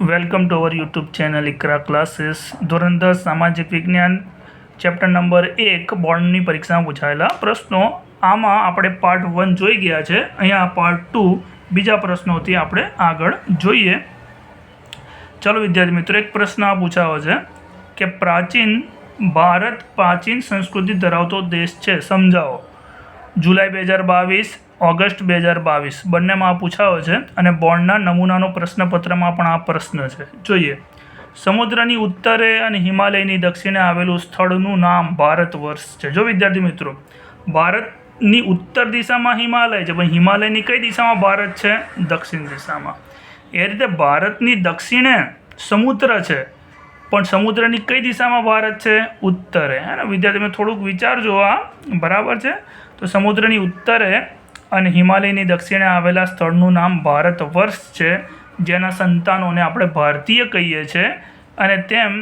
Welcome to our YouTube channel Iqra classes ધોરણ સામાજિક વિજ્ઞાન ચેપ્ટર નંબર એક બોર્ડની પરીક્ષામાં પૂછાયેલા પ્રશ્નો આમાં આપણે પાર્ટ વન જોઈ ગયા છે અહીંયા પાર્ટ ટુ બીજા પ્રશ્નોથી આપણે આગળ જોઈએ ચલો વિદ્યાર્થી મિત્રો એક પ્રશ્ન આ પૂછાયો છે કે પ્રાચીન ભારત પ્રાચીન સંસ્કૃતિ ધરાવતો દેશ છે સમજાવો જુલાઈ બે હજાર બાવીસ ઓગસ્ટ બે હજાર બાવીસ. બંનેમાં આ પૂછાયો છે અને બોર્ડના નમૂનાનો પ્રશ્નપત્રમાં પણ આ પ્રશ્ન છે. જોઈએ. સમુદ્રની ઉત્તરે અને હિમાલયની દક્ષિણે આવેલું સ્થળનું નામ ભારત વર્ષ છે. જો વિદ્યાર્થી મિત્રો, ભારતની ઉત્તર દિશામાં હિમાલય છે, પણ હિમાલયની કઈ દિશામાં ભારત છે? દક્ષિણ દિશામાં. એ રીતે ભારતની દક્ષિણે સમુદ્ર છે, પણ સમુદ્રની કઈ દિશામાં ભારત છે? ઉત્તરે. હે ને? વિદ્યાર્થી થોડુંક વિચારજો આ. બરાબર છે? તો સમુદ્રની ઉત્તરે અને હિમાલયની દક્ષિણે આવેલા સ્થળનું નામ ભારત વર્ષ છે, જેના સંતાનોને આપણે ભારતીય કહીએ છીએ અને તેમ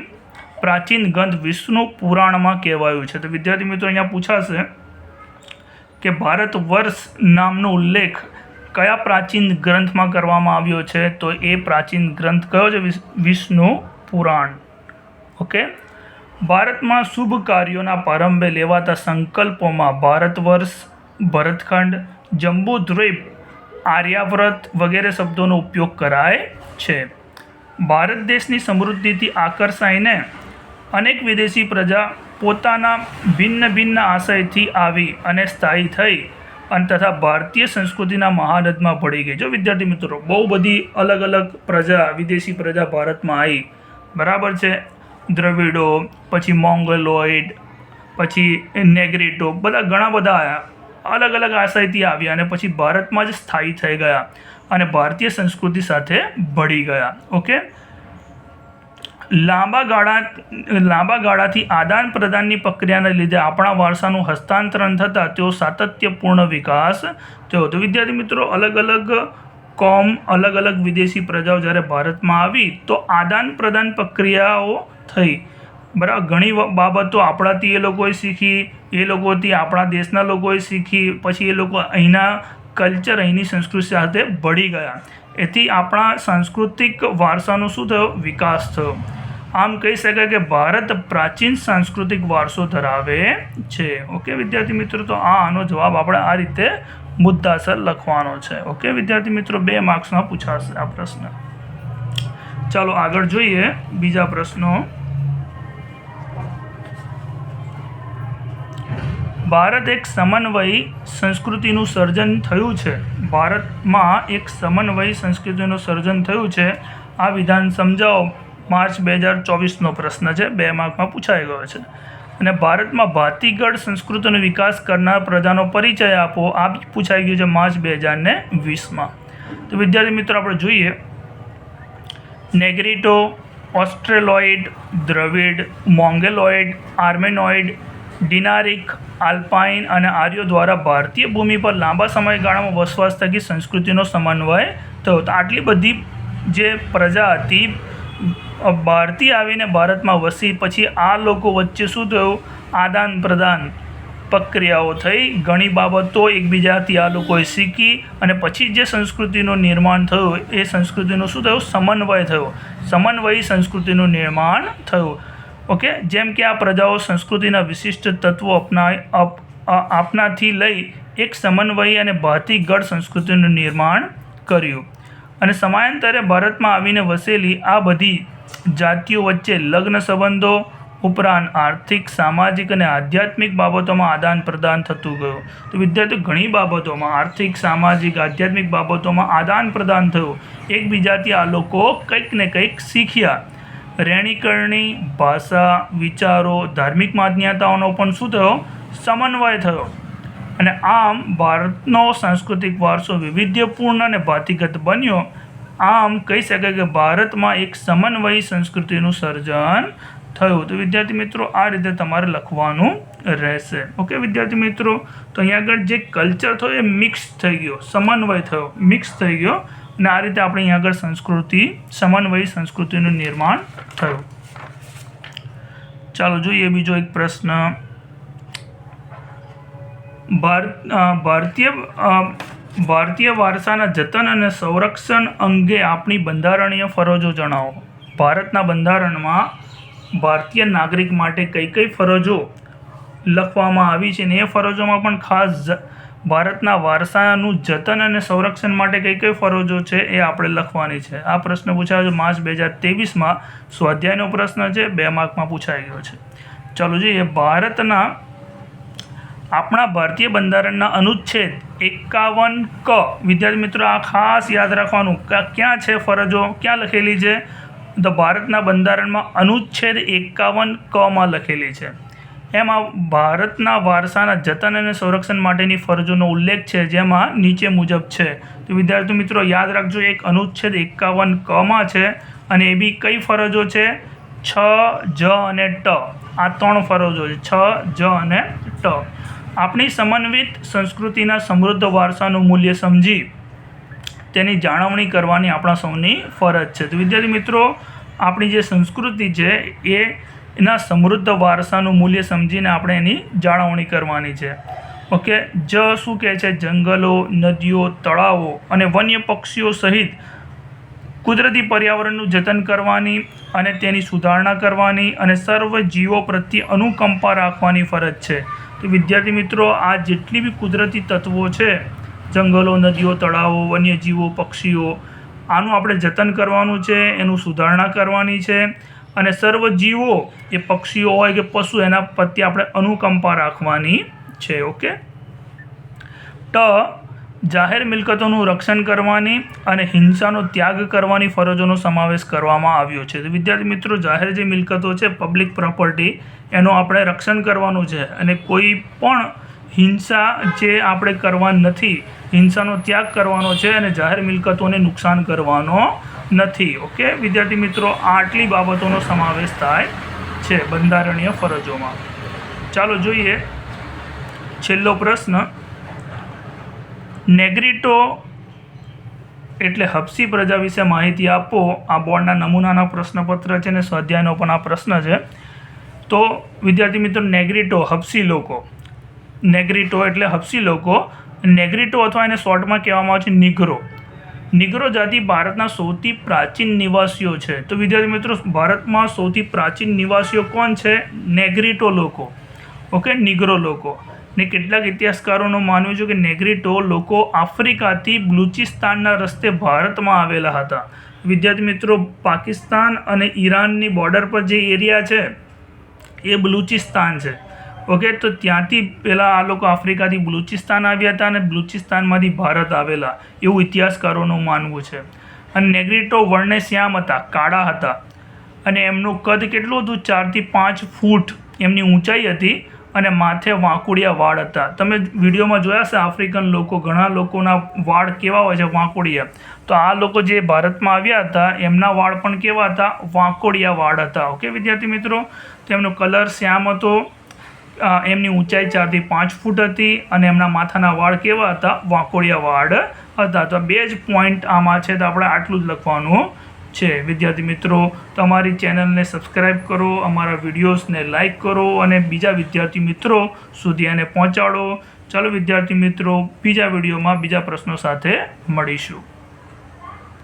પ્રાચીન ગ્રંથ વિષ્ણુ પુરાણમાં કહેવાયું છે. તો વિદ્યાર્થી મિત્રો અહીંયા પૂછાશે કે ભારત વર્ષ નામનો ઉલ્લેખ કયા પ્રાચીન ગ્રંથમાં કરવામાં આવ્યો છે? તો એ પ્રાચીન ગ્રંથ કયો છે? વિષ્ણુ પુરાણ. ઓકે? ભારતમાં શુભ કાર્યોના પ્રારંભે લેવાતા સંકલ્પોમાં ભારત વર્ષ, ભરતખંડ જંબુદ્વીપ આર્યાવ્રત વગેરે શબ્દોનો ઉપયોગ કરાય છે. ભારત દેશની સમૃદ્ધિથી આકર્ષાઈને અનેક વિદેશી પ્રજા પોતાના ભિન્ન ભિન્ન આશયથી આવી અને સ્થાયી થઈ અને તથા ભારતીય સંસ્કૃતિના મહારથમાં ભળી ગઈ. જો વિદ્યાર્થી મિત્રો, બહુ બધી અલગ અલગ પ્રજા, વિદેશી પ્રજા ભારતમાં આવી બરાબર છે? દ્રવિડો, પછી મોંગલોઇડ, પછી નેગ્રીટો, બધા ઘણા બધા આવ્યા અલગ અલગ આશયથી આવ્યા અને પછી ભારતમાં જ સ્થાયી થઈ ગયા અને ભારતીય સંસ્કૃતિ સાથે ભળી ગયા. ઓકે લાંબા ગાળા, લાંબા ગાળાથી આદાન પ્રદાનની પ્રક્રિયાને લીધે આપણા વારસાનું હસ્તાંતરણ થતાં તેઓ સાતત્યપૂર્ણ વિકાસ થયો તો વિદ્યાર્થી મિત્રો, અલગ અલગ કોમ, અલગ અલગ વિદેશી પ્રજાઓ જ્યારે ભારતમાં આવી, તો આદાન પ્રદાન પ્રક્રિયાઓ થઈ. બરાબર? ઘણી બાબતો આપણાથી એ લોકોએ શીખી એ લોકોથી આપણા દેશના લોકોએ શીખી, પછી એ લોકો અહીંના કલ્ચર, અહીંની સંસ્કૃતિ સાથે ભળી ગયા. એથી આપણા સાંસ્કૃતિક વારસાનો શું થયો? વિકાસ થયો. આમ કહી શકાય કે ભારત પ્રાચીન સાંસ્કૃતિક વારસો ધરાવે છે. ઓકે, વિદ્યાર્થી મિત્રો? તો આ આનો જવાબ આપણે આ રીતે મુદ્દાસર લખવાનો છે. ઓકે, વિદ્યાર્થી મિત્રો, બે માર્ક્સમાં પૂછાશે આ પ્રશ્ન. ચાલો આગળ જોઈએ બીજા પ્રશ્નો. ભારત એક સમન્વયી સંસ્કૃતિનું સર્જન થયું છે. ભારતમાં એક સમન્વયી સંસ્કૃતિનું સર્જન થયું છે. આ વિધાન સમજાવો. માર્ચ બે હજાર ચોવીસનો પ્રશ્ન છે. બે માર્કમાં પૂછાઈ ગયો છે. અને ભારતમાં ભાતીગળ સંસ્કૃતિનો વિકાસ કરનાર પ્રજાનો પરિચય આપો. આ પૂછાઈ ગયું છે માર્ચ બે હજાર ને વીસમાં. તો વિદ્યાર્થી મિત્રો, આપણે જોઈએ. Negrito, Australoid, Dravid, Mongoloid, Armenoid Dinaric, Alpine અને આર્યો દ્વારા ભારતીય ભૂમિ પર લાંબા સમયગાળામાં વસવાસ થકી સંસ્કૃતિનો સમન્વય થયો તો આટલી બધી જે પ્રજા હતી ભારતીય આવીને ભારતમાં વસી, પછી આ લોકો વચ્ચે શું થયું? આદાન પ્રદાન પ્રક્રિયાઓ થઈ. ઘણી બાબતો એકબીજાથી આ લોકોએ શીખી અને પછી જે સંસ્કૃતિનું નિર્માણ થયું, એ સંસ્કૃતિનું શું થયું? સમન્વય થયો. સમન્વયી સંસ્કૃતિનું નિર્માણ થયું. ઓકે? જેમ કે આ પ્રજાઓ સંસ્કૃતિના વિશિષ્ટ તત્વો અપના અપ આપનાથી લઈ એક સમન્વયી અને ભાતીગળ સંસ્કૃતિનું નિર્માણ કર્યું. અને સમયાંતરે ભારતમાં આવીને વસેલી આ બધી જાતિઓ વચ્ચે લગ્ન સંબંધો ઉપરાંત આર્થિક, સામાજિક અને આધ્યાત્મિક બાબતોમાં આદાન પ્રદાન થતું ગયું. તો વિદ્યાર્થીઓ, ઘણી બાબતોમાં આર્થિક, સામાજિક, આધ્યાત્મિક બાબતોમાં આદાન પ્રદાન થયું. એકબીજાથી આ લોકો કંઈક ને કંઈક શીખ્યા. રહેણીકરણી ભાષા, વિચારો, ધાર્મિક માન્યતાઓનો પણ શું થયો? સમન્વય થયો. અને આમ ભારતનો સાંસ્કૃતિક વારસો વૈવિધ્યપૂર્ણ અને ભાતિગત બન્યો. આમ કહી શકાય કે ભારતમાં એક સમન્વયી સંસ્કૃતિનું સર્જન થયું. તો વિદ્યાર્થી મિત્રો, આ રીતે તમારે લખવાનું રહેશે. ઓકે, વિદ્યાર્થી મિત્રો? તો અહીંયા આગળ જે કલ્ચર થયો એ મિક્સ થઈ ગયો. સમન્વય થયો. મિક્સ થઈ ગયો. અને આ રીતે આપણે અહીંયા આગળ સંસ્કૃતિ, સમન્વય સંસ્કૃતિનું નિર્માણ થયું. ચાલો જોઈએ બીજો એક પ્રશ્ન. ભારત ભારતીય ભારતીય વારસાના જતન અને સંરક્ષણ અંગે આપણી બંધારણીય ફરજો જણાવો. ભારતના બંધારણમાં ભારતીય નાગરિક માટે કઈ કઈ ફરજો લખવામાં આવી છે ને એ ફરજોમાં પણ ખાસ ભારતના વારસાનું જતન અને સંરક્ષણ માટે કઈ કઈ ફરજો છે એ આપણે લખવાની છે. આ પ્રશ્ન પૂછાયો છે માર્ચ બે હજાર ત્રેવીસમાં. સ્વાધ્યાયનો પ્રશ્ન છે, બે માર્કમાં પૂછાઈ ગયો છે. ચાલો જોઈએ, ભારતના આપણા ભારતીય બંધારણના અનુચ્છેદ એકાવન ક. વિદ્યાર્થી મિત્રો, આ ખાસ યાદ રાખવાનું કે ક્યાં છે ફરજો? ક્યાં લખેલી છે? તો ભારતના બંધારણમાં અનુચ્છેદ એકાવન કમાં લખેલી છે. એમાં ભારતના વારસાના જતન અને સંરક્ષણ માટેની ફરજોનો ઉલ્લેખ છે, જેમાં નીચે મુજબ છે. તો વિદ્યાર્થી મિત્રો, યાદ રાખજો, એક અનુચ્છેદ એકાવન કમાં છે અને એ બી કઈ ફરજો છે? છ, જ અને ટ. આ ત્રણ ફરજો છે. છ, જ અને ટ. આપણી સમન્વિત સંસ્કૃતિના સમૃદ્ધ વારસાનું મૂલ્ય સમજી તેની જાળવણી કરવાની આપણા સૌની ફરજ છે. તો વિદ્યાર્થી મિત્રો, આપણી જે સંસ્કૃતિ છે એ એના સમૃદ્ધ વારસાનું મૂલ્ય સમજીને આપણે એની જાળવણી કરવાની છે. ઓકે જ શું કહે છે? જંગલો, નદીઓ, તળાવો અને વન્ય પક્ષીઓ સહિત કુદરતી પર્યાવરણનું જતન કરવાની અને તેની સુધારણા કરવાની અને સર્વ જીવો પ્રત્યે અનુકંપા રાખવાની ફરજ છે. તો વિદ્યાર્થી મિત્રો, આ જેટલી બી કુદરતી તત્વો છે, જંગલો, નદીઓ, તળાવો, વન્યજીવો, પક્ષીઓ, આનું આપણે જતન કરવાનું છે, એનું સુધારણા કરવાની છે અને સર્વ જીવો એ પક્ષીઓ હોય કે પશુ, એના પ્રત્યે આપણે અનુકંપા રાખવાની છે, ઓકે? ટ, જાહેર મિલકતોનું રક્ષણ કરવાની અને હિંસાનો ત્યાગ કરવાની ફરજોનો સમાવેશ કરવામાં આવ્યો છે. વિદ્યાર્થી મિત્રો, જાહેર જે મિલકતો છે પબ્લિક પ્રોપર્ટી એનું આપણે રક્ષણ કરવાનું છે અને કોઈ પણ હિંસા જે આપણે કરવાની નથી, હિંસાનો ત્યાગ કરવાનો છે અને જાહેર મિલકતોને નુકસાન કરવાનો નથી, ઓકે? વિદ્યાર્થી મિત્રો, આટલી બાબતોનો સમાવેશ થાય છે બંધારણીય ફરજોમાં. ચાલો જોઈએ. છેલ્લો પ્રશ્ન. નેગ્રીટો એટલે હબસી પ્રજા વિશે માહિતી આપો. આ બોર્ડના નમૂનાના પ્રશ્નપત્ર છે અને સ્વાધ્યાયનો પણ આ પ્રશ્ન છે. તો વિદ્યાર્થી મિત્રો, નેગ્રીટો, હબસી લોકો. નેગ્રીટો એટલે હબસી લોકો. નેગ્રીટો અથવા એને શોર્ટમાં કહેવામાં આવે છે નિગ્રો. નિગ્રો જાતિ ભારતના સૌથી પ્રાચીન નિવાસીઓ છે. તો વિદ્યાર્થી મિત્રો, ભારતમાં સૌથી પ્રાચીન નિવાસીઓ કોણ છે? નેગ્રીટો લોકો. ઓકે, નિગ્રો લોકો. ને કેટલાક ઇતિહાસકારોનું માનવું છે કે નેગ્રીટો લોકો આફ્રિકાથી બલુચિસ્તાનના રસ્તે ભારતમાં આવેલા હતા. વિદ્યાર્થી મિત્રો, પાકિસ્તાન અને ઈરાનની બોર્ડર પર જે એરિયા છે, એ બલુચિસ્તાન છે. ઓકે, તો ત્યાંથી પહેલાં આ લોકો આફ્રિકાથી બલુચિસ્તાન આવ્યા હતા અને બલુચિસ્તાનમાંથી ભારત આવેલા. એવું ઇતિહાસકારોનું માનવું છે. અને નેગ્રીટો વર્ણે શ્યામ હતા, કાળા હતા. અને એમનું કદ કેટલું હતું? ચારથી પાંચ ફૂટ. એમની ઊંચાઈ હતી અને માથે વાંકુડિયા વાળ હતા. તમે વિડીયોમાં જોયા છે આફ્રિકન લોકો, ઘણા લોકોના વાળ કેવા હોય છે? વાંકુડિયા. તો આ લોકો જે ભારતમાં આવ્યા હતા, એમના વાળ પણ કેવા હતા? વાંકોડિયા વાળ હતા. ઓકે, વિદ્યાર્થી મિત્રો? તેમનો કલર શ્યામ હતો. એમની ઊંચાઈ ચારથી પાંચ ફૂટ હતી અને એમના માથાના વાળ કેવા હતા? વાંકોડિયા વાળ હતા. તો બે જ પોઈન્ટ આમાં છે તો આપણે આટલું જ લખવાનું છે. વિદ્યાર્થી મિત્રો, તમારી ચેનલને સબસ્ક્રાઈબ કરો, અમારા વિડીયોઝને લાઈક કરો અને બીજા વિદ્યાર્થી મિત્રો સુધી એને પહોંચાડો. ચાલો વિદ્યાર્થી મિત્રો, બીજા વિડીયોમાં બીજા પ્રશ્નો સાથે મળીશું.